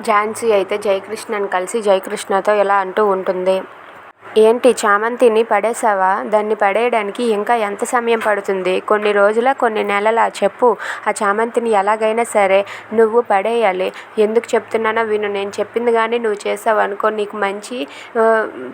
ఝాన్సీ అయితే జయకృష్ణని కలిసి జయకృష్ణతో ఇలా అంటూ ఉంటుంది? ఏంటి చామంతిని పడేసావా దాన్ని పడేయడానికి ఇంకా ఎంత సమయం పడుతుంది? కొన్ని రోజుల కొన్ని నెలల చెప్పు. ఆ చామంతిని ఎలాగైనా సరే నువ్వు పడేయాలి. ఎందుకు చెప్తున్నానో విను. నేను చెప్పింది కానీ నువ్వు చేసావు అనుకో నీకు మంచి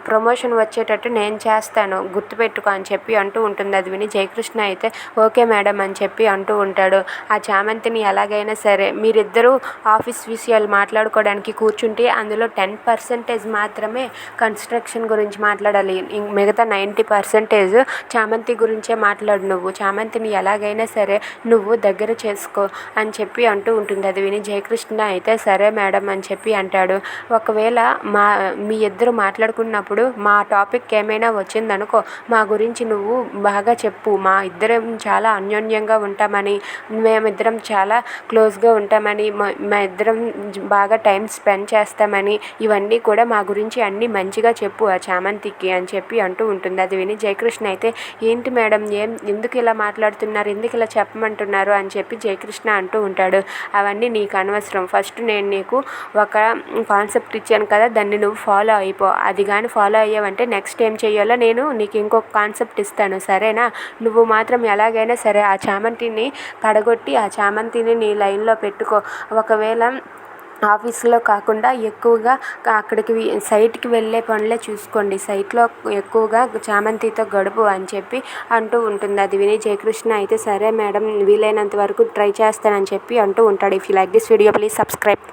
ప్రమోషన్ వచ్చేటట్టు నేను చేస్తాను. గుర్తుపెట్టుకో అని చెప్పి అంటూ ఉంటుంది. అది విని జయకృష్ణ అయితే ఓకే మేడం అని చెప్పి అంటూ ఉంటాడు. ఆ చామంతిని ఎలాగైనా సరే మీరిద్దరూ ఆఫీస్ విషయాలు మాట్లాడుకోవడానికి కూర్చుంటే అందులో టెన్ పర్సెంటేజ్ మాత్రమే కన్స్ట్రక్షన్ గురించి మాట్లాడాలి. ఇం- మిగతా నైంటీ పర్సెంటేజ్ చామంతి గురించే మాట్లాడు నువ్వు. చామంతిని ఎలాగైనా సరే నువ్వు దగ్గర చేసుకో అని చెప్పి అంటూ ఉంటుంది. అది విని జయకృష్ణ అయితే సరే మేడం అని చెప్పి అంటాడు. ఒకవేళ మా మీ ఇద్దరు మాట్లాడుకున్నప్పుడు మా టాపిక్ ఏమైనా వచ్చిందనుకో మా గురించి నువ్వు బాగా చెప్పు. మా ఇద్దరం చాలా అన్యోన్యంగా ఉంటామని మేమిద్దరం చాలా క్లోజ్గా ఉంటామని మా ఇద్దరం బాగా టైం స్పెండ్ చేస్తామని ఇవన్నీ కూడా మా గురించి అన్నీ మంచిగా చెప్పు. ఆ చామంతి తిక్కి అని చెప్పి అంటూ ఉంటుంది. అది విని జయకృష్ణ అయితే ఏంటి మేడం ఏం ఎందుకు ఇలా మాట్లాడుతున్నారు? ఎందుకు ఇలా చెప్పమంటున్నారు? అని చెప్పి జయకృష్ణ అంటూ ఉంటాడు. అవన్నీ నీకు అనవసరం. ఫస్ట్ నేను నీకు ఒక కాన్సెప్ట్ ఇచ్చాను కదా దాన్ని నువ్వు ఫాలో అయిపో. అది కానీ ఫాలో అయ్యావంటే నెక్స్ట్ ఏం చేయాలో నేను నీకు ఇంకొక కాన్సెప్ట్ ఇస్తాను. సరేనా? నువ్వు మాత్రం ఎలాగైనా సరే ఆ చామంతిని కడగొట్టి ఆ చామంతిని నీ లైన్లో పెట్టుకో. ఒకవేళ ఆఫీస్లో కాకుండా ఎక్కువగా అక్కడికి సైట్కి వెళ్ళే పనులే చూసుకోండి. సైట్లో ఎక్కువగా చామంతితో గడుపు అని చెప్పి అంటూ ఉంటుంది. అది విని జయకృష్ణ అయితే సరే మేడం వీలైనంత వరకు ట్రై చేస్తానని చెప్పి అంటూ ఉంటాడు. If you like this video please subscribe